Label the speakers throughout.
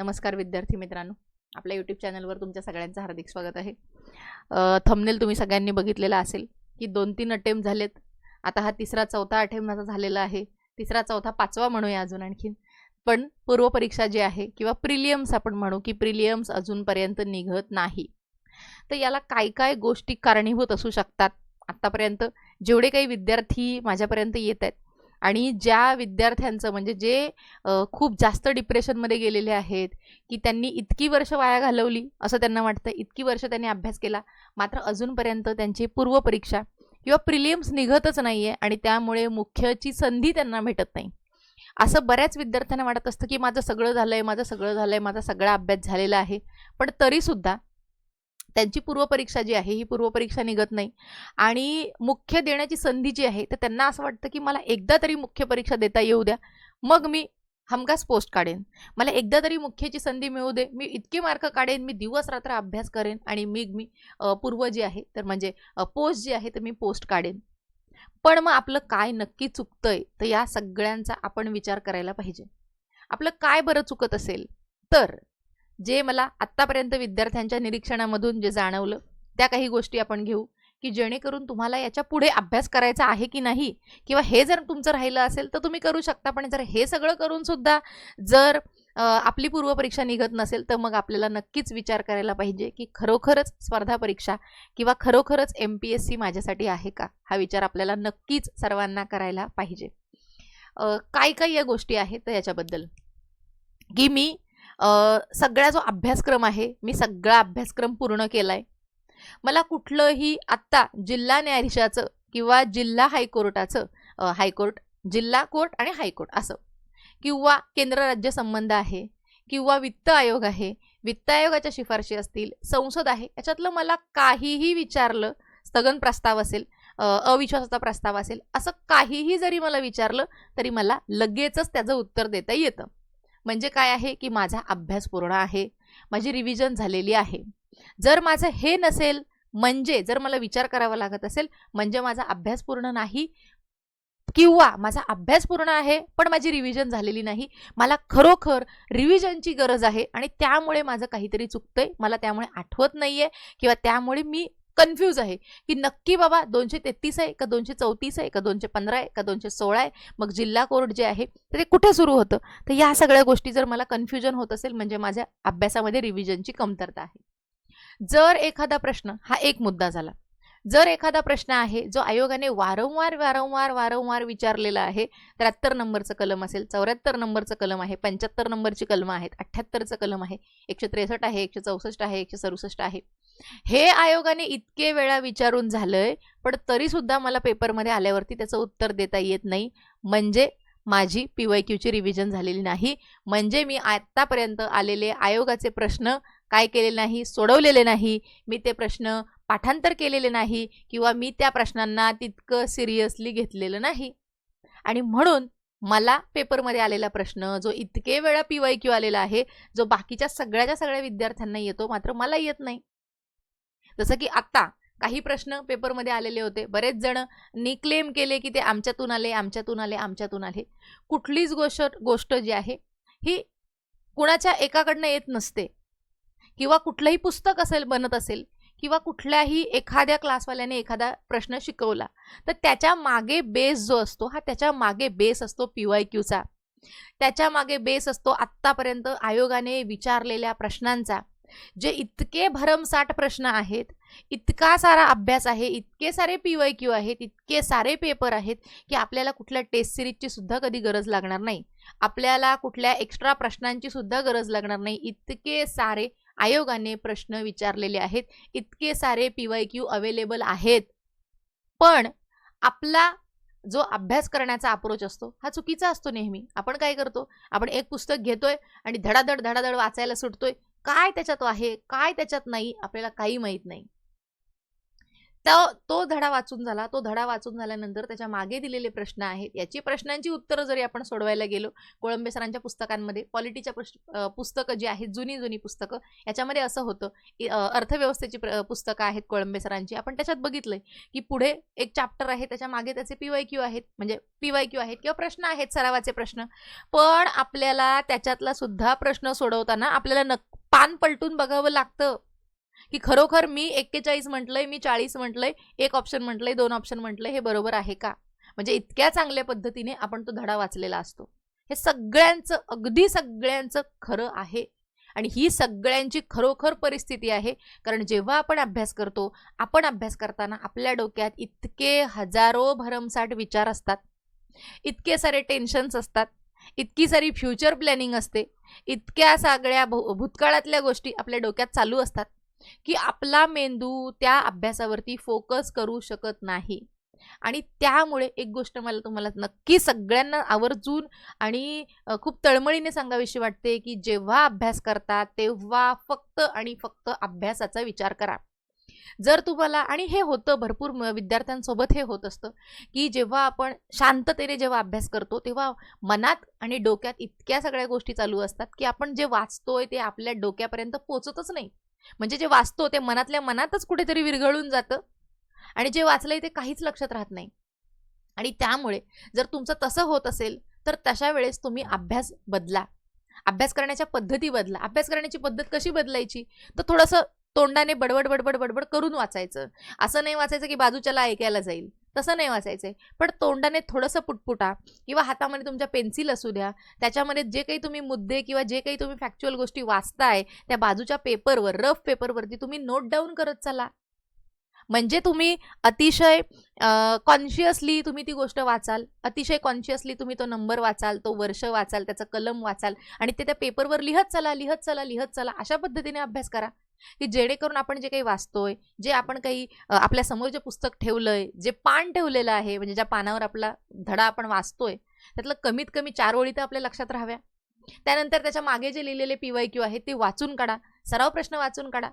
Speaker 1: नमस्कार विद्यार्थी मित्रांनो. आपल्या यूट्यूब चॅनलवर तुमच्या सगळ्यांचं हार्दिक स्वागत आहे. थंबनेल तुम्ही सगळ्यांनी बघितलेला असेल की दोन तीन अटेम्प्ट झालेत. आता हा तिसरा चौथा अटेम्प्ट माझा झालेला आहे. तिसरा चौथा पाचवा म्हणूया अजून आणखीन. पण पूर्वपरीक्षा जी आहे किंवा प्रिलियम्स आपण म्हणू की प्रिलियम्स अजूनपर्यंत निघत नाही. तर याला काय काय गोष्टी कारणीभूत असू शकतात? आत्तापर्यंत जेवढे काही विद्यार्थी माझ्यापर्यंत येत आहेत आणि ज्या विद्यार्थ्यांचं म्हणजे जे खूप जास्त डिप्रेशनमध्ये गेलेले आहेत की त्यांनी इतकी वर्ष वाया घालवली असं त्यांना वाटतं इतकी वर्ष त्यांनी अभ्यास केला मात्र अजूनपर्यंत त्यांची पूर्वपरीक्षा किंवा प्रिलियम्स निघतच नाही आहे आणि त्यामुळे मुख्यची संधी त्यांना भेटत नाही. असं बऱ्याच विद्यार्थ्यांना वाटत असतं की माझं सगळं झालं आहे माझं सगळं झालं आहे माझा सगळा अभ्यास झालेला आहे पण तरीसुद्धा त्यांची पूर्वपरीक्षा जी आहे ही पूर्वपरीक्षा निघत नाही. आणि मुख्य देण्याची संधी जी आहे तर त्यांना असं वाटतं की मला एकदा तरी मुख्य परीक्षा देता येऊ द्या. मग मी हमखास पोस्ट काढेन. मला एकदा तरी मुख्यची संधी मिळू दे. मी इतके मार्क काढेन मी दिवस रात्र अभ्यास करेन आणि मी मी पूर्व जी आहे तर म्हणजे पोस्ट जी आहे तर मी पोस्ट काढेन. पण मग आपलं काय नक्की चुकतंय तर या सगळ्यांचा आपण विचार करायला पाहिजे. आपलं काय बरं चुकत असेल? तर जे मला आत्तापर्यंत विद्यार्थ्यांच्या निरीक्षणामधून जे जाणवलं त्या काही गोष्टी आपण घेऊ की जेणेकरून तुम्हाला याच्यापुढे अभ्यास करायचा आहे की नाही किंवा हे जर तुमचं राहिलं असेल तर तुम्ही करू शकता पण जर हे सगळं करून सुद्धा जर आपली पूर्वपरीक्षा निघत नसेल तर मग आपल्याला नक्कीच विचार करायला पाहिजे की खरोखरच स्पर्धा परीक्षा किंवा खरोखरच एम पी एस सी माझ्यासाठी आहे का? हा विचार आपल्याला नक्कीच सर्वांना करायला पाहिजे. काय काय या गोष्टी आहेत तर याच्याबद्दल. की मी सगळा जो अभ्यासक्रम आहे मी सगळा अभ्यासक्रम पूर्ण केला आहे मला कुठलंही आत्ता जिल्हा न्यायाधीशाचं किंवा जिल्हा हायकोर्टाचं हायकोर्ट जिल्हा कोर्ट आणि हायकोर्ट असं किंवा केंद्र राज्य संबंध आहे किंवा वित्त आयोग आहे वित्त आयोगाच्या शिफारशी असतील संसद आहे याच्यातलं मला काहीही विचारलं स्थगन प्रस्ताव असेल अविश्वासाचा प्रस्ताव असेल असं काहीही जरी मला विचारलं तरी मला लगेचच त्याचं उत्तर देता येतं. म्हणजे काय आहे की माझा अभ्यास पूर्ण आहे माझी रिव्हिजन झालेली आहे. जर माझं हे नसेल म्हणजे जर मला विचार करावा लागत असेल म्हणजे माझा अभ्यास पूर्ण नाही किंवा माझा अभ्यास पूर्ण आहे पण माझी रिव्हिजन झालेली नाही मला खरोखर रिव्हिजनची गरज आहे आणि त्यामुळे माझं काहीतरी चुकतंय मला त्यामुळे आठवत नाहीये किंवा त्यामुळे मी कन्फ्यूज आहे. की नक्की बाबा दोनशे तेहतीस आहे का दोनशे चौतीस आहे का दोनशे पंधरा आहे का दोनशे सोळा आहे? मग जिल्हा कोर्ट जे आहे ते कुठे सुरू होतं? तर या सगळ्या गोष्टी जर मला कन्फ्युजन होत असेल म्हणजे माझ्या अभ्यासामध्ये रिव्हिजनची कमतरता आहे. जर एखादा प्रश्न हा एक मुद्दा झाला. जर एखादा प्रश्न आहे जो आयोगाने वारंवार वारंवार वारंवार विचारलेला आहे त्र्याहत्तर नंबरचं कलम असेल चौऱ्याहत्तर नंबरचं कलम आहे पंच्याहत्तर नंबरची कलम आहेत अठ्ठ्याहत्तरचं कलम आहे एकशे त्रेसष्ट आहे एकशे चौसष्ट आहे एकशे सदुसष्ट आहे. हे आयोगाने इतके वेळा विचारून झालंय पण तरीसुद्धा मला पेपरमध्ये आल्यावरती त्याचं उत्तर देता येत नाही. म्हणजे माझी पी वाय क्यूची रिव्हिजन झालेली नाही. म्हणजे मी आत्तापर्यंत आलेले आयोगाचे प्रश्न काय केले नाही सोडवलेले नाही. मी ते प्रश्न पाठांतर केलेले नाही किंवा मी त्या प्रश्नांना तितकं सिरियसली घेतलेलं नाही. आणि म्हणून मला पेपरमध्ये आलेला प्रश्न जो इतके वेळा पी वाय क्यू आलेला आहे जो बाकीच्या सगळ्याच्या सगळ्या विद्यार्थ्यांना येतो मात्र मला येत नाही. जसं की आत्ता काही प्रश्न पेपरमध्ये आलेले होते. बरेच जण नी क्लेम केले की ते आमच्यातून आले आमच्यातून आले आमच्यातून आले. कुठलीच गोष्ट गोष्ट जी आहे ही कुणाच्या एकाकडनं येत नसते. किंवा कुठलंही पुस्तक असेल बनत असेल किंवा कुठल्याही एखाद्या क्लासवाल्याने एखादा प्रश्न शिकवला तर त्याच्यामागे बेस जो असतो हा त्याच्यामागे बेस असतो पी वाय क्यूचा त्याच्यामागे बेस असतो आत्तापर्यंत आयोगाने विचारलेल्या प्रश्नांचा. जे इतके भरमसाठ प्रश्न आहेत इतका सारा अभ्यास आहे इतके सारे पी वाय क्यू आहेत इतके सारे पेपर आहेत की आपल्याला कुठल्या टेस्ट सिरीजची सुद्धा कधी गरज लागणार नाही. आपल्याला कुठल्या एक्स्ट्रा प्रश्नांची सुद्धा गरज लागणार नाही. इतके सारे आयोगाने प्रश्न विचारलेले आहेत इतके सारे पी वाय क्यू अवेलेबल आहेत. पण आपला जो अभ्यास करण्याचा अप्रोच असतो हा चुकीचा असतो नेहमी. आपण काय करतो? आपण एक पुस्तक घेतोय आणि धडाधड धडाधड वाचायला सुटतोय. काय त्याच्यात आहे काय त्याच्यात नाही आपल्याला काही माहीत नाही. तो तो धडा वाचून झाला. तो धडा वाचून झाल्यानंतर त्याच्यामागे दिलेले प्रश्न आहेत. याची प्रश्नांची उत्तरं जरी आपण सोडवायला गेलो कोळंबे सरांच्या पुस्तकांमध्ये पॉलिटीच्या पुस्तकं जी आहेत जुनी जुनी पुस्तकं याच्यामध्ये असं होतं की, अर्थव्यवस्थेची पुस्तकं आहेत कोळंबे सरांची. आपण त्याच्यात बघितलंय की पुढे एक चॅप्टर आहे त्याच्यामागे त्याचे पीवाय क्यू आहेत म्हणजे पीवाय क्यू आहेत किंवा प्रश्न आहेत सरावाचे प्रश्न. पण आपल्याला त्याच्यातला सुद्धा प्रश्न सोडवताना आपल्याला नक पान पलटून बघावं लागतं. की खरोखर मी एक्केचाळीस म्हटलंय मी चाळीस म्हटलंय एक ऑप्शन म्हटलंय दोन ऑप्शन म्हटलंय हे बरोबर आहे का? म्हणजे इतक्या चांगल्या पद्धतीने आपण तो धडा वाचलेला असतो. हे सगळ्यांचं अगदी सगळ्यांचं खरं आहे. आणि ही सगळ्यांची खरोखर परिस्थिती आहे. कारण जेव्हा आपण अभ्यास करतो आपण अभ्यास करताना आपल्या डोक्यात इतके हजारो भरमसाठ विचार असतात. इतके सारे टेन्शन्स असतात. इतकी सारी फ्युचर प्लॅनिंग असते. इतक्या सगळ्या भू भूतकाळातल्या गोष्टी आपल्या डोक्यात चालू असतात. की आपला मेंदू त्या अभ्यासावरती फोकस करू शकत नाही. आणि त्यामुळे एक गोष्ट मला तुम्हाला नक्की सगळ्यांना आवर्जून आणि खूप तळमळीने सांगावीशी वाटते की जेव्हा अभ्यास करता तेव्हा फक्त आणि फक्त अभ्यासाचा विचार करा. जर तुम्हाला आणि हे होतं भरपूर म- विद्यार्थ्यांसोबत हे होत असतं की जेव्हा आपण शांततेने जेव्हा अभ्यास करतो तेव्हा मनात आणि डोक्यात इतक्या सगळ्या गोष्टी चालू असतात की आपण जे वाचतोय ते आपल्या डोक्यापर्यंत पोचतच नाही. म्हणजे जे वाचतो ते मनातल्या मनातच कुठेतरी विरघळून जातं. आणि जे वाचलंय ते काहीच लक्षात राहत नाही. आणि त्यामुळे जर तुमचं तसं होत असेल तर तशा वेळेस तुम्ही अभ्यास बदला. अभ्यास करण्याच्या पद्धती बदला. अभ्यास करण्याची पद्धत कशी बदलायची? तर थोडंसं तोंडाने बडबड बडबड बडबड करून वाचायचं. असं नाही वाचायचं की बाजूच्याला ऐकायला जाईल. तसं नाही वाचायचं. आहे पण तोंडाने थोडंसं पुटपुटा किंवा हातामध्ये तुमच्या पेन्सिल असू द्या त्याच्यामध्ये जे काही तुम्ही मुद्दे किंवा जे काही तुम्ही फॅक्च्युअल गोष्टी वाचताय त्या बाजूच्या पेपरवर रफ पेपरवरती तुम्ही नोट डाऊन करत चला. म्हणजे तुम्ही अतिशय कॉन्शियसली तुम्ही ती गोष्ट वाचाल. अतिशय कॉन्शियसली तुम्ही तो नंबर वाचाल तो वर्ष वाचाल त्याचं कलम वाचाल आणि ते त्या पेपरवर लिहत चला लिहत चला लिहत चला अशा पद्धतीने अभ्यास करा. की जेणेकरून आपण जे काही वाचतोय जे आपण काही आपल्यासमोर जे पुस्तक ठेवलंय जे पान ठेवलेलं आहे म्हणजे ज्या पानावर आपला धडा आपण वाचतोय त्यातलं कमीत कमी चार ओळी तर आपल्या लक्षात राहाव्या. त्यानंतर त्याच्यामागे जे लिहिलेले पी वाय क्यू आहे ते वाचून काढा. सराव प्रश्न वाचून काढा.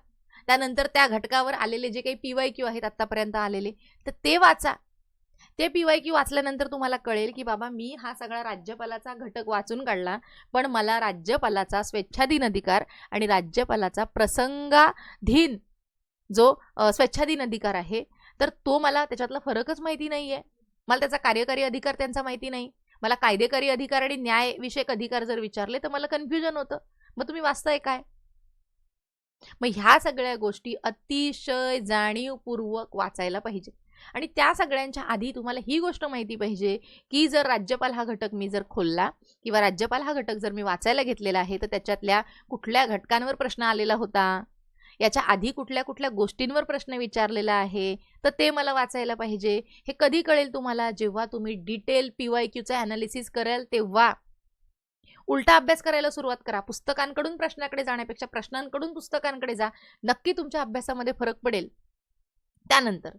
Speaker 1: त्यानंतर त्या घटकावर आलेले जे काही पी वाय क्यू आहेत आत्तापर्यंत आलेले तर ते वाचा. ते पी वाय क्यू वाचल्यानंतर तुम्हाला कळेल की बाबा मी हा सगळा राज्यपालाचा घटक वाचून काढला पण मला राज्यपालाचा स्वेच्छाधीन अधिकार आणि राज्यपालाचा प्रसंगाधीन जो स्वेच्छाधीन अधिकार आहे तर तो मला त्याच्यातला फरकच माहिती नाही आहे मला त्याचा कार्यकारी अधिकार त्यांचा माहिती नाही. मला कायदेकारी अधिकार आणि न्यायविषयक अधिकार जर विचारले तर मला कन्फ्युजन होतं. मग तुम्ही वाचताय काय? मग ह्या सगळ्या गोष्टी अतिशय जाणीवपूर्वक वाचायला पाहिजे. आणि त्या सगळ्यांच्या आधी तुम्हाला ही गोष्ट माहिती पाहिजे की जर राज्यपाल हा घटक मी जर खोलला किंवा राज्यपाल हा घटक जर मी वाचायला घेतलेला आहे तर त्याच्यातल्या कुठल्या घटकांवर प्रश्न आलेला होता? याच्या आधी कुठल्या कुठल्या गोष्टींवर प्रश्न विचारलेला आहे? तर ते मला वाचायला पाहिजे. हे कधी कळेल तुम्हाला? जेव्हा तुम्ही डिटेल पी वाय क्यूचं ॲनालिसिस कराल तेव्हा उलटा अभ्यास करायला सुरुवात करा. पुस्तकांकडून प्रश्नाकडे जाण्यापेक्षा प्रश्नांकडून पुस्तकांकडे जा. नक्की तुमच्या अभ्यासामध्ये फरक पडेल. त्यानंतर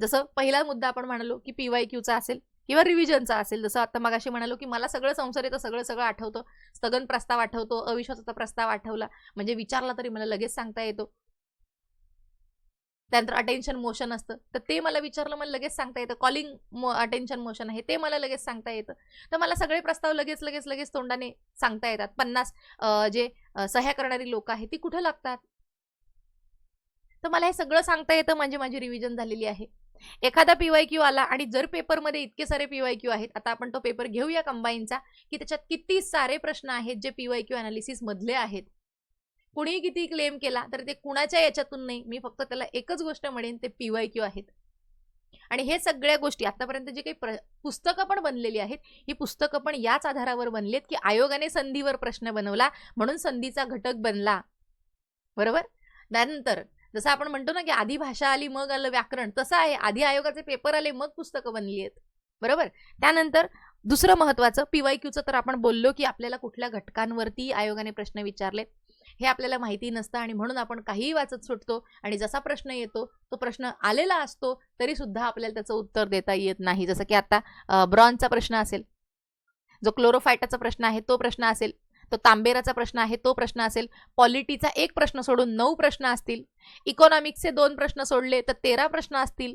Speaker 1: जसं पहिला मुद्दा आपण म्हणालो की पी वाय क्यूचा असेल किंवा रिव्हिजनचा असेल जसं आता मगाशी म्हणालो की मला सगळं संसारित सगळं सगळं आठवतं. स्थगन प्रस्ताव आठवतो अविश्वासाचा प्रस्ताव आठवला. म्हणजे विचारला तरी मला लगेच सांगता येतो. त्यानंतर अटेन्शन मोशन असतं. तर ते मला विचारलं मला लगेच सांगता येतं. कॉलिंग मो अटेन्शन मोशन आहे ते मला लगेच सांगता येतं. तर मला सगळे प्रस्ताव लगेच लगेच लगेच तोंडाने सांगता येतात. पन्नास जे सह्या करणारी लोक आहेत ती कुठं लागतात? तर मला हे सगळं सांगता येतं म्हणजे माझी रिव्हिजन झालेली आहे. एखादा पीवाय क्यू आला आणि जर पेपरमध्ये इतके सारे पीवाय क्यू आहेत आता आपण तो पेपर घेऊया कंबाईनचा की त्याच्यात किती सारे प्रश्न आहेत जे पीवाय क्यू अनालिसिस मधले आहेत. कुणीही किती क्लेम केला तर ते कुणाच्या याच्यातून नाही. मी फक्त त्याला एकच गोष्ट म्हणेन ते पीवाय क्यू आहेत. आणि हे सगळ्या गोष्टी आतापर्यंत जे काही प्र पुस्तकं पण बनलेली आहेत ही पुस्तकं पण याच आधारावर बनलेत की आयोगाने संधीवर प्रश्न बनवला म्हणून संधीचा घटक बनला. बरोबर? त्यानंतर जसं आपण म्हणतो ना की आधी भाषा आली मग आलं व्याकरण तसं आहे. आधी आयोगाचे पेपर आले मग पुस्तकं बनली आहेत. बरोबर? त्यानंतर दुसरं महत्वाचं पीवाय क्यूचं तर आपण बोललो की आपल्याला कुठल्या घटकांवरती आयोगाने प्रश्न विचारले. हे आपल्याला माहिती नसतं आणि म्हणून आपण काहीही वाचत सुटतो आणि जसा प्रश्न येतो तो प्रश्न आलेला असतो तरी सुद्धा आपल्याला त्याचं उत्तर देता येत नाही. जसं की आता ब्रॉन्झचा प्रश्न असेल जो क्लोरोफायटाचा प्रश्न आहे तो प्रश्न असेल तो तांबेराचा प्रश्न आहे तो प्रश्न असेल पॉलिटीचा एक प्रश्न सोडून नऊ प्रश्न असतील इकॉनॉमिक्सचे दोन प्रश्न सोडले तर तेरा प्रश्न असतील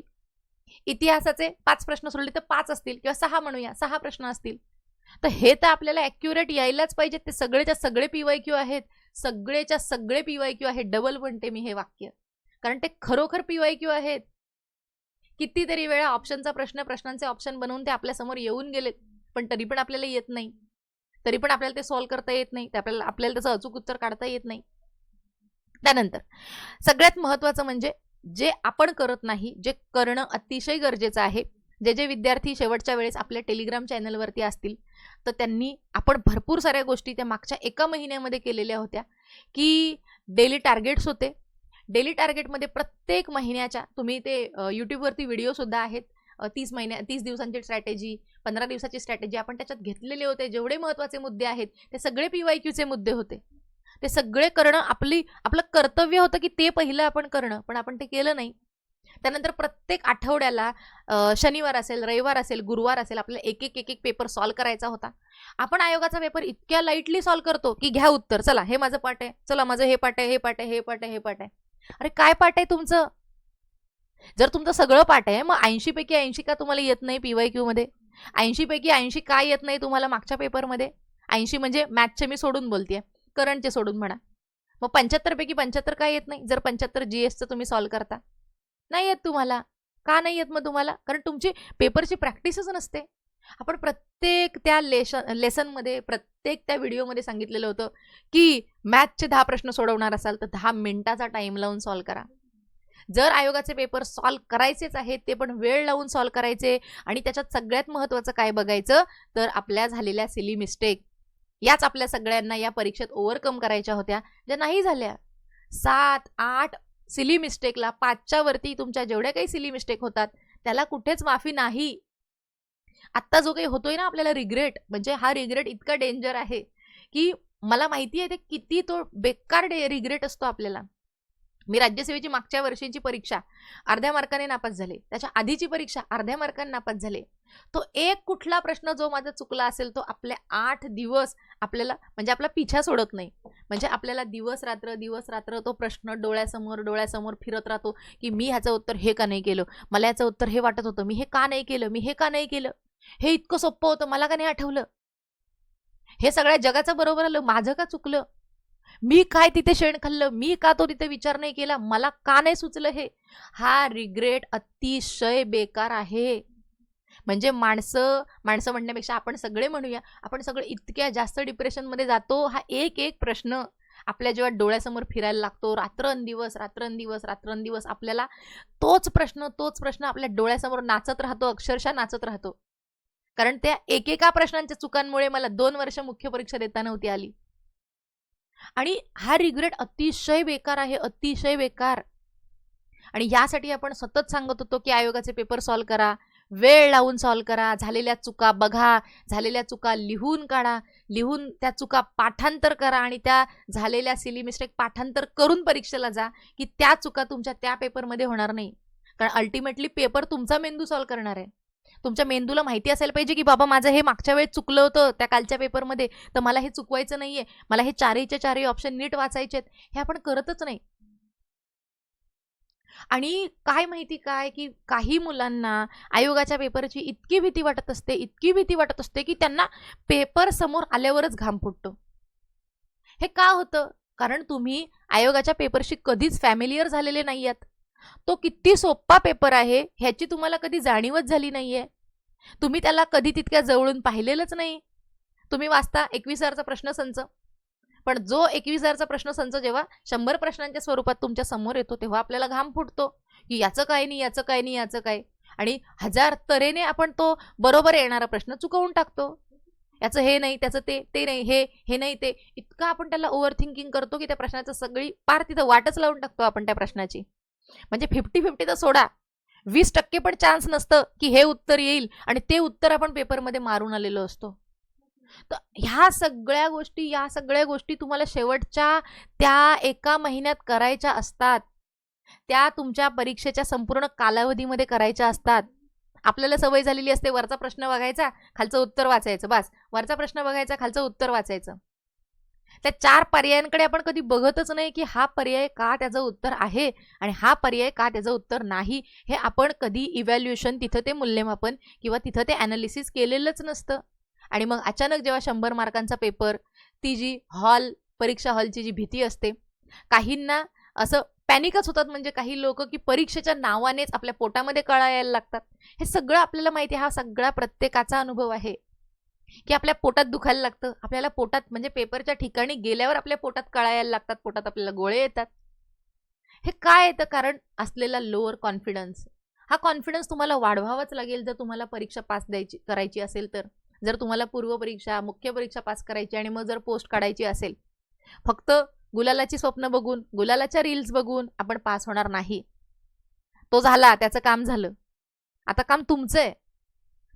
Speaker 1: इतिहासाचे पाच प्रश्न सोडले तर पाच असतील किंवा सहा म्हणूया सहा प्रश्न असतील. तर हे तर आपल्याला ॲक्युरेट यायलाच पाहिजेत ते सगळेच्या सगळे पीवाय क्यू आहेत सगळेच्या सगळे पीवाय क्यू आहेत. डबल म्हणते मी हे वाक्य. कारण ते खरोखर पीवाय क्यू आहेत. कितीतरी वेळा ऑप्शनचा प्रश्न प्रश्नांचे ऑप्शन बनवून ते आपल्यासमोर येऊन गेलेत पण तरी पण आपल्याला येत नाही. तरी पण आपल्याला ते सॉल्व्ह करता येत नाही. ते आपल्याला आपल्याला त्याचं अचूक उत्तर काढता येत नाही. त्यानंतर सगळ्यात महत्त्वाचं म्हणजे जे आपण करत नाही जे करणं अतिशय गरजेचं आहे जे जे विद्यार्थी शेवटच्या वेळेस आपल्या टेलिग्राम चॅनलवरती असतील तर त्यांनी आपण भरपूर साऱ्या गोष्टी त्या मागच्या एका महिन्यामध्ये केलेल्या होत्या की डेली टार्गेट्स होते. डेली टार्गेटमध्ये प्रत्येक महिन्याच्या तुम्ही ते यूट्यूबवरती व्हिडिओसुद्धा आहेत. तीस महिन्या तीस दिवसांची स्ट्रॅटेजी पंधरा दिवसाची स्ट्रॅटेजी आपण त्याच्यात घेतलेले होते. जेवढे महत्त्वाचे मुद्दे आहेत ते सगळे पी वाय क्यूचे मुद्दे होते. ते सगळे करणं आपली आपलं कर्तव्य होतं की ते पहिलं आपण करणं पण आपण ते केलं नाही. त्यानंतर प्रत्येक आठवड्याला शनिवार असेल रविवार असेल गुरुवार असेल आपल्याला एक एक एक एक पेपर सॉल्व करायचा होता. आपण आयोगाचा पेपर इतक्या लाईटली सॉल्व करतो की घ्या उत्तर. चला हे माझं पाठ आहे. चला माझं हे पाठ आहे हे पाठ आहे हे पाठ आहे हे पाठ आहे. अरे काय पाठ आहे तुमचं? जर तुमचं सगळं पाठ आहे मग ऐंशी पैकी ऐंशी का तुम्हाला येत नाही पीवाय क्यू मध्ये? ऐंशी पैकी ऐंशी काय येत नाही तुम्हाला मागच्या पेपरमध्ये ऐंशी म्हणजे मॅथचे मी सोडून बोलतेय. करंटचे सोडून म्हणा. मग पंच्याहत्तर पैकी पंच्याहत्तर काय येत नाही? जर पंच्याहत्तर जी एसचं तुम्ही सॉल्व करता. नाही येत तुम्हाला. का नाही येत मग तुम्हाला? कारण तुमची पेपरची प्रॅक्टिसच नसते. आपण प्रत्येक त्या लेशन लेसनमध्ये प्रत्येक त्या व्हिडिओमध्ये सांगितलेलं होतं की मॅथचे दहा प्रश्न सोडवणार असाल तर दहा मिनिटाचा टाइम लावून सॉल्व करा. जर आयोगाचे पेपर सॉल्व करायचेच आहेत ते पण वेळ लावून सॉल्व करायचे आणि त्याच्यात सगळ्यात महत्त्वाचं काय बघायचं? तर आपल्या झालेल्या सिली मिस्टेक. याच आपल्या सगळ्यांना या परीक्षेत ओव्हरकम करायच्या होत्या ज्या नाही झाल्या. सात आठ सिली मिस्टेकला पाचच्या वरती तुमच्या जेवढ्या काही सिली मिस्टेक होतात त्याला कुठेच माफी नाही. आत्ता जो काही होतोय ना आपल्याला रिग्रेट म्हणजे हा रिग्रेट इतका डेंजर आहे की मला माहिती आहे ते किती तो बेकार डे रिग्रेट असतो आपल्याला. मी राज्यसेवेची मागच्या वर्षीची परीक्षा अर्ध्या मार्काने नापास झाले. त्याच्या आधीची परीक्षा अर्ध्या मार्काने नापास झाले. तो एक कुठला प्रश्न जो माझा चुकला असेल तो आपले आठ दिवस आपल्याला म्हणजे आपला पिछा सोडत नाही. म्हणजे आपल्याला दिवस रात्र दिवस रात्र तो प्रश्न डोळ्यासमोर डोळ्यासमोर फिरत राहतो की मी ह्याचं उत्तर हे का नाही केलं? मला याचं उत्तर हे वाटत होतं. मी हे का नाही केलं? मी हे का नाही केलं? हे इतकं सोपं होतं. मला का नाही आठवलं? हे सगळ्या जगाचं बरोबर आलं. माझं का चुकलं? मी काय तिथे शेण खाल्लं? मी का तो तिथे विचार नाही केला? मला का नाही सुचलं हे? हा रिग्रेट अतिशय बेकार आहे. म्हणजे माणसं माणसं म्हणण्यापेक्षा आपण सगळे म्हणूया. आपण सगळे इतक्या जास्त डिप्रेशनमध्ये जातो. हा एक एक प्रश्न आपल्या जेव्हा डोळ्यासमोर फिरायला लागतो. रात्रंदिवस रात्रंदिवस रात्रंदिवस आपल्याला तोच प्रश्न तोच प्रश्न आपल्या डोळ्यासमोर नाचत राहतो. अक्षरशः नाचत राहतो. कारण त्या एकेका प्रश्नांच्या चुकांमुळे मला दोन वर्ष मुख्य परीक्षा देता नव्हती आली. आणि हा रिग्रेट अतिशय बेकार आहे अतिशय बेकार. आणि यासाठी आपण सतत सांगत होतो की आयोगाचे पेपर सॉल्व करा वेळ लावून सॉल्व करा झालेल्या चुका बघा झालेल्या चुका लिहून काढा लिहून त्या चुका पाठांतर करा आणि त्या झालेल्या सिली मिस्टेक पाठांतर करून परीक्षेला जा की त्या चुका तुमच्या त्या पेपरमध्ये होणार नाही. कारण अल्टिमेटली पेपर तुमचा मेंदू सॉल्व करणार आहे. तुमच्या मेंदूला माहिती असायला पाहिजे की बाबा माझं हे मागच्या वेळेस चुकलं होतं त्या कालच्या पेपरमध्ये तर मला हे चुकवायचं नाही आहे मला हे चारहीचे चारही ऑप्शन नीट वाचायचे आहेत. हे आपण करतच नाही. आणि काय माहिती काय की काही मुलांना आयोगाच्या पेपरची इतकी भीती वाटत असते इतकी भीती वाटत असते की त्यांना पेपर समोर आल्यावरच घाम फुटतो. हे का होतं? कारण तुम्ही आयोगाच्या पेपरशी कधीच फॅमिलियर झालेले नाही आहेत तो किती सोपा पेपर आहे ह्याची तुम्हाला कधी जाणीवच झाली नाहीये. तुम्ही त्याला कधी तितक्या जवळून पाहिलेलंच नाही. तुम्ही वाचता एकवीस हजारचा प्रश्नसंच पण जो एकवीस हजारचा प्रश्नसंच जेव्हा शंभर प्रश्नांच्या स्वरूपात तुमच्यासमोर येतो तेव्हा आपल्याला घाम फुटतो की याचं काय नाही याचं काय नाही याचं काय. आणि हजार तऱ्हेने आपण तो बरोबर येणारा प्रश्न चुकवून टाकतो. याचं हे नाही त्याचं ते ते नाही हे हे नाही ते. इतकं आपण त्याला ओव्हर थिंकिंग करतो की त्या प्रश्नाचं सगळी पार तिथं वाटच लावून टाकतो आपण त्या प्रश्नाची. म्हणजे फिफ्टी फिफ्टी तर सोडा. वीस टक्के पण चान्स नसतं की हे उत्तर येईल आणि ते उत्तर आपण पेपरमध्ये मारून आलेलो असतो. तर ह्या सगळ्या गोष्टी या सगळ्या गोष्टी तुम्हाला शेवटच्या त्या एका महिन्यात करायच्या असतात. त्या तुमच्या परीक्षेच्या संपूर्ण कालावधीमध्ये करायच्या असतात. आपल्याला सवय झालेली असते वरचा प्रश्न बघायचा खालचं उत्तर वाचायचं बस. वरचा प्रश्न बघायचा खालचं उत्तर वाचायचं. त्या चार पर्यायांकडे आपण कधी बघतच नाही की हा पर्याय का त्याचं उत्तर आहे आणि हा पर्याय का त्याचं उत्तर नाही हे आपण कधी इव्हॅल्युएशन तिथं ते मूल्यमापन किंवा तिथं ते ॲनालिसिस केलेलंच नसतं. आणि मग अचानक जेव्हा शंभर मार्कांचा पेपर ती जी हॉल परीक्षा हॉलची जी भीती असते काहींना असं पॅनिकच होतात म्हणजे काही लोक की परीक्षेच्या नावानेच आपल्या पोटामध्ये कळा यायला लागतात. हे सगळं आपल्याला माहिती आहे हा सगळा प्रत्येकाचा अनुभव आहे. की आपल्या पोटात दुखायला लागतं. आपल्याला पोटात म्हणजे पेपरच्या ठिकाणी गेल्यावर आपल्या पोटात कळायला लागतात. पोटात आपल्याला गोळे येतात. हे काय येतं? कारण असलेला लोअर कॉन्फिडन्स हा कॉन्फिडन्स तुम्हाला वाढवावाच लागेल जर तुम्हाला परीक्षा पास द्यायची करायची असेल तर. जर तुम्हाला पूर्व परीक्षा मुख्य परीक्षा पास करायची आणि मग जर पोस्ट काढायची असेल. फक्त गुलालाची स्वप्न बघून गुलालाच्या रील्स बघून आपण पास होणार नाही. तो झाला त्याचं काम झालं. आता काम तुमचं आहे.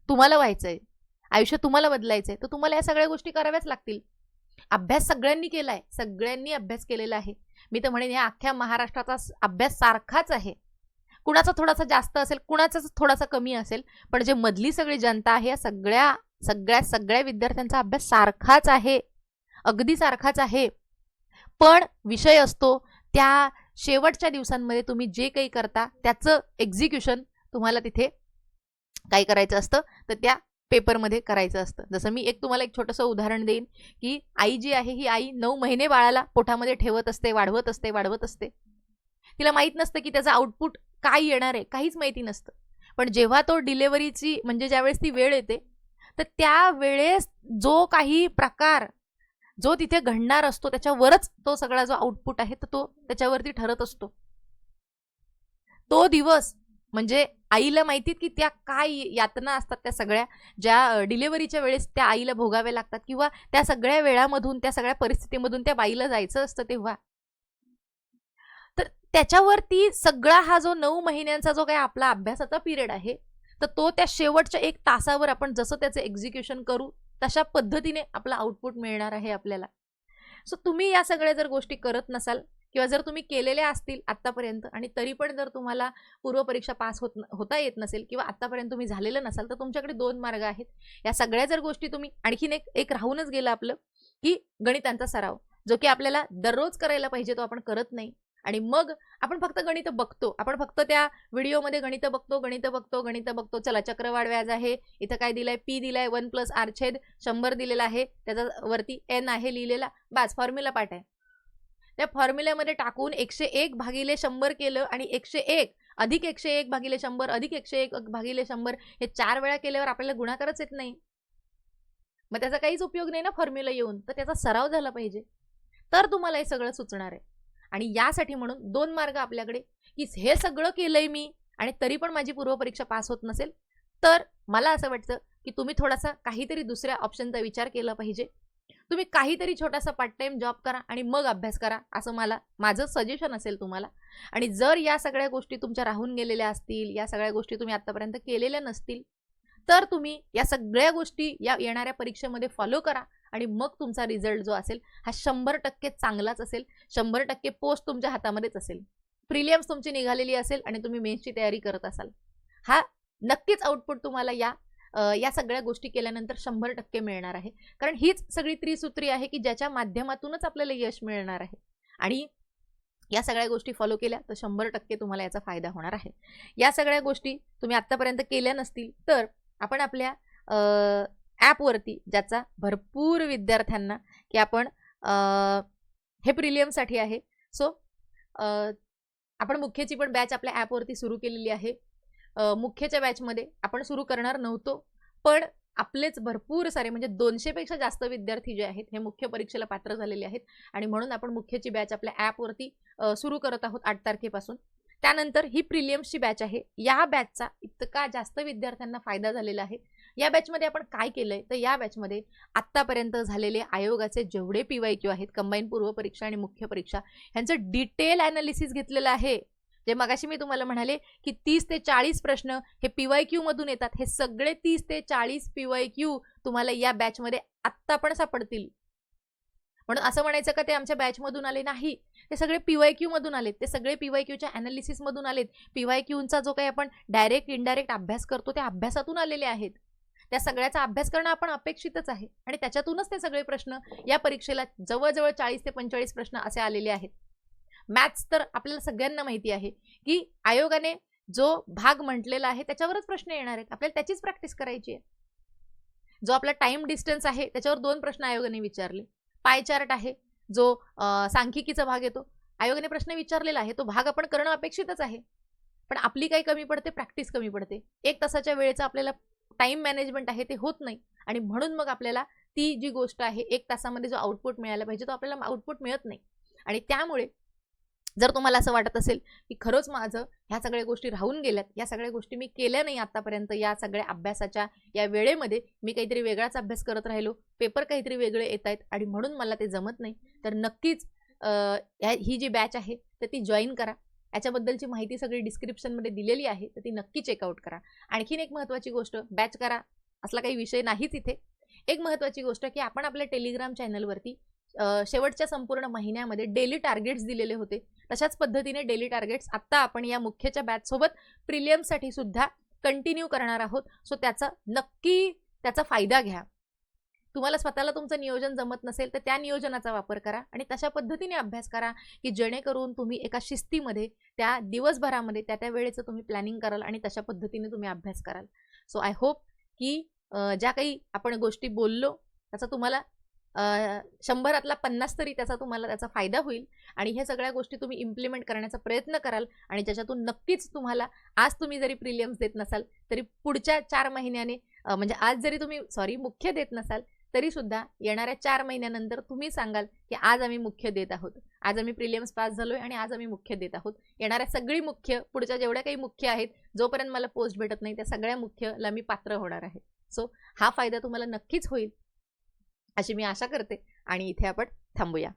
Speaker 1: तुम्हाला व्हायचंय. आयुष्य तुम्हाला बदलायचं आहे तर तुम्हाला या सगळ्या गोष्टी कराव्याच लागतील. अभ्यास सगळ्यांनी केलाय सगळ्यांनी अभ्यास केलेला आहे. मी तर म्हणेन या अख्ख्या महाराष्ट्राचा अभ्यास सारखाच आहे. कुणाचा थोडासा जास्त असेल कुणाचाच थोडासा कमी असेल पण जे मधली सगळी जनता आहे या सगळ्या सगळ्या सगळ्या विद्यार्थ्यांचा अभ्यास सारखाच आहे. अगदी सारखाच आहे. पण विषय असतो त्या शेवटच्या दिवसांमध्ये तुम्ही जे काही करता त्याचं एक्झिक्युशन तुम्हाला तिथे काय करायचं असतं तर त्या पेपरमध्ये करायचं असतं. जसं मी एक तुम्हाला एक छोटंसं उदाहरण देईन की आई जी आहे ही आई नऊ महिने बाळाला पोटामध्ये ठेवत असते वाढवत असते वाढवत असते. तिला माहीत नसतं की त्याचं आउटपुट काय येणार आहे काहीच माहिती नसतं. पण जेव्हा तो डिलेवरीची म्हणजे ज्यावेळेस ती वेळ येते तर त्या वेळेस जो काही प्रकार जो तिथे घडणार असतो त्याच्यावरच तो सगळा जो आउटपुट आहे तर तो त्याच्यावरती ठरत असतो. तो दिवस म्हणजे आईला माहितीत की त्या काय यातना असतात त्या सगळ्या? ज्या डिलेवरीच्या वेळेस त्या आईला भोगाव्या लागतात किंवा त्या सगळ्या वेळामधून त्या सगळ्या परिस्थितीमधून त्या बाईला जायचं असतं तेव्हा? तर त्याच्यावरती सगळा हा जो नऊ महिन्यांचा जो काही आपला अभ्यासाचा पिरियड आहे तर तो त्या शेवटच्या एक तासावर आपण जसं त्याचं एक्झिक्युशन करू तशा पद्धतीने आपला आउटपुट मिळणार आहे आपल्याला. सो तुम्ही या सगळ्या जर गोष्टी करत नसाल किंवा जर तुम्ही केलेल्या असतील आत्तापर्यंत आणि तरी पण जर तुम्हाला पूर्वपरीक्षा पास होत होता येत नसेल किंवा आत्तापर्यंत तुम्ही झालेलं नसाल तर तुमच्याकडे दोन मार्ग आहेत. या सगळ्या जर गोष्टी तुम्ही आणखीन एक एक राहूनच गेलं आपलं की गणितांचा सराव जो की आपल्याला दररोज करायला पाहिजे तो आपण करत नाही. आणि मग आपण फक्त गणित बघतो. आपण फक्त त्या व्हिडिओमध्ये गणित बघतो गणित बघतो गणित बघतो. चला चक्रवाढ व्याज आहे इथं काय दिलंय? पी दिलाय वन प्लस आर छेद शंभर दिलेला आहे. त्याचा वरती एन आहे लिहिलेला. बास फॉर्म्युला पाठ आहे. त्या फॉर्म्युल्यामध्ये टाकून एकशे एक भागिले शंभर केलं आणि एकशे एक अधिक एकशे एक भागिले शंभर अधिक एकशे एक भागिले शंभर हे चार वेळा केल्यावर आपल्याला गुणाकारच येत नाही. मग त्याचा काहीच उपयोग नाही ना फॉर्म्युला येऊन. तर त्याचा सराव झाला पाहिजे. तर तुम्हाला हे सगळं सुचणार आहे. आणि यासाठी म्हणून दोन मार्ग आपल्याकडे. की हे सगळं केलंय मी आणि तरी पण माझी पूर्वपरीक्षा पास होत नसेल तर मला असं वाटतं की तुम्ही थोडासा काहीतरी दुसऱ्या ऑप्शनचा विचार केला पाहिजे. तुम्ही काहीतरी छोटासा पार्ट टाइम जॉब करा आणि मग अभ्यास करा असं मला माझं सजेशन असेल तुम्हाला. आणि जर या सगळ्या गोष्टी तुमच्या राहून गेलेल्या असतील या सगळ्या गोष्टी तुम्ही आतापर्यंत केलेल्या नसतील तर तुम्ही या सगळ्या गोष्टी या येणाऱ्या परीक्षेमध्ये फॉलो करा आणि मग तुमचा रिझल्ट जो असेल हा शंभर टक्के चांगलाच असेल. शंभर टक्के पोस्ट तुमच्या हातामध्येच असेल. प्रिलियम्स तुमची निघालेली असेल आणि तुम्ही मेन्सची तयारी करत असाल. हा नक्कीच आउटपुट तुम्हाला या या सगळ्या गोष्टी केल्यानंतर शंभर टक्के मिळणार आहे. कारण हीच सगळी त्रिसूत्री आहे की ज्याच्या माध्यमातूनच आपल्याला यश मिळणार आहे. आणि या सगळ्या गोष्टी फॉलो केल्या तर शंभर टक्के तुम्हाला याचा फायदा होणार आहे. या सगळ्या गोष्टी तुम्ही आत्तापर्यंत केल्या नसतील तर आपण आपल्या ॲपवरती ज्याचा भरपूर विद्यार्थ्यांना की आपण हे प्रिलियमसाठी आहे. सो आपण मुख्यची पण बॅच आपल्या ॲपवरती सुरू केलेली आहे. मुख्यच्या बॅचमध्ये आपण सुरू करणार नव्हतो. पण आपलेच भरपूर सारे म्हणजे दोनशेपेक्षा जास्त विद्यार्थी जे आहेत हे मुख्य परीक्षेला पात्र झालेले आहेत. आणि म्हणून आपण मुख्यची बॅच आपल्या ॲपवरती सुरू करत आहोत आठ तारखेपासून. त्यानंतर ही प्रिलियम्सची बॅच आहे. या बॅचचा इतका जास्त विद्यार्थ्यांना फायदा झालेला आहे. या बॅचमध्ये आपण काय केलं आहे तर या बॅचमध्ये आत्तापर्यंत झालेले आयोगाचे जेवढे पी वाय क्यू आहेत कंबाईन पूर्व परीक्षा आणि मुख्य परीक्षा ह्यांचं डिटेल ॲनालिसिस घेतलेलं आहे. जे मगाशी मी तुम्हाला म्हणाले की तीस ते चाळीस प्रश्न हे पी वाय क्यू मधून येतात हे सगळे तीस ते चाळीस पी वाय क्यू तुम्हाला या बॅचमध्ये आत्ता पण सापडतील. म्हणून असं म्हणायचं का ते आमच्या बॅचमधून आले नाही ते सगळे पी वाय क्यू मधून आलेत ते सगळे पी वाय क्यूच्या अनालिसिस मधून आलेत. पी वाय क्यूचा जो काही आपण डायरेक्ट इनडायरेक्ट अभ्यास करतो त्या अभ्यासातून आलेले आहेत. त्या सगळ्याचा अभ्यास करणं आपण अपेक्षितच आहे आणि त्याच्यातूनच ते सगळे प्रश्न या परीक्षेला जवळजवळ चाळीस ते पंचेचाळीस प्रश्न असे आलेले आहेत. मॅथ्स तर आपल्याला सगळ्यांना माहिती आहे की आयोगाने जो भाग म्हटलेला आहे त्याच्यावरच प्रश्न येणार आहेत. आपल्याला त्याचीच प्रॅक्टिस करायची आहे. जो आपला टाइम डिस्टन्स आहे त्याच्यावर दोन प्रश्न आयोगाने विचारले. पाय चार्ट आहे जो सांख्यिकीचा भाग येतो. आयोगाने प्रश्न विचारलेला आहे तो भाग आपण करणं अपेक्षितच आहे. पण आपली काही कमी पडते प्रॅक्टिस कमी पडते. एक तासाच्या वेळेचा आपल्याला टाइम मॅनेजमेंट आहे ते होत नाही. आणि म्हणून मग आपल्याला ती जी गोष्ट आहे एक तासामध्ये जो आउटपुट मिळायला पाहिजे तो आपल्याला आउटपुट मिळत नाही. आणि त्यामुळे जर तुम्हाला असं वाटत असेल की खरंच माझं ह्या सगळ्या गोष्टी राहून गेल्यात या सगळ्या गोष्टी मी केल्या नाही आतापर्यंत या सगळ्या अभ्यासाच्या या वेळेमध्ये मी काहीतरी वेगळाच अभ्यास करत राहिलो पेपर काहीतरी वेगळे येत आहेत आणि म्हणून मला ते जमत नाही तर नक्कीच ह्या- ही जी बॅच आहे तर ती जॉईन करा. याच्याबद्दलची माहिती सगळी डिस्क्रिप्शनमध्ये दिलेली आहे तर ती नक्की चेकआउट करा. आणखीन एक महत्त्वाची गोष्ट बॅच करा असला काही विषय नाहीच इथे. एक महत्त्वाची गोष्ट की आपण आपल्या टेलिग्राम चॅनलवरती शेवटच्या संपूर्ण महिन्यामध्ये डेली टार्गेट्स दिलेले होते. तशाच पद्धतीने डेली टार्गेट्स आत्ता आपण या मुख्यच्या बॅचसोबत प्रिलियमसाठी सुद्धा कंटिन्यू करणार आहोत. सो त्याचा नक्की त्याचा फायदा घ्या. तुम्हाला स्वतःला तुमचं नियोजन जमत नसेल तर त्या नियोजनाचा वापर करा आणि तशा पद्धतीने अभ्यास करा की जेणेकरून तुम्ही एका शिस्तीमध्ये त्या दिवसभरामध्ये त्या त्या वेळेचं तुम्ही प्लॅनिंग कराल आणि तशा पद्धतीने तुम्ही अभ्यास कराल. सो आय होप की ज्या काही आपण गोष्टी बोललो त्याचा तुम्हाला शंभरातला पन्नास तरी त्याचा तुम्हाला त्याचा फायदा होईल. आणि ह्या सगळ्या गोष्टी तुम्ही इम्प्लिमेंट करण्याचा प्रयत्न कराल आणि ज्याच्यातून नक्कीच तुम्हाला आज तुम्ही जरी प्रिलियम्स देत नसाल तरी पुढच्या चार महिन्याने म्हणजे आज जरी तुम्ही सॉरी मुख्य देत नसाल तरी सुद्धा येणाऱ्या चार महिन्यानंतर तुम्ही सांगाल की आज आम्ही मुख्य देत आहोत. आज आम्ही प्रिलियम्स पास झालोय आणि आज आम्ही मुख्य देत आहोत. येणाऱ्या सगळी मुख्य पुढच्या जेवढ्या काही मुख्य आहेत जोपर्यंत मला पोस्ट भेटत नाही त्या सगळ्या मुख्यला मी पात्र होणार आहे. सो हा फायदा तुम्हाला नक्कीच होईल. अशी मी आशा करते. आणि इथे आपण थांबूया.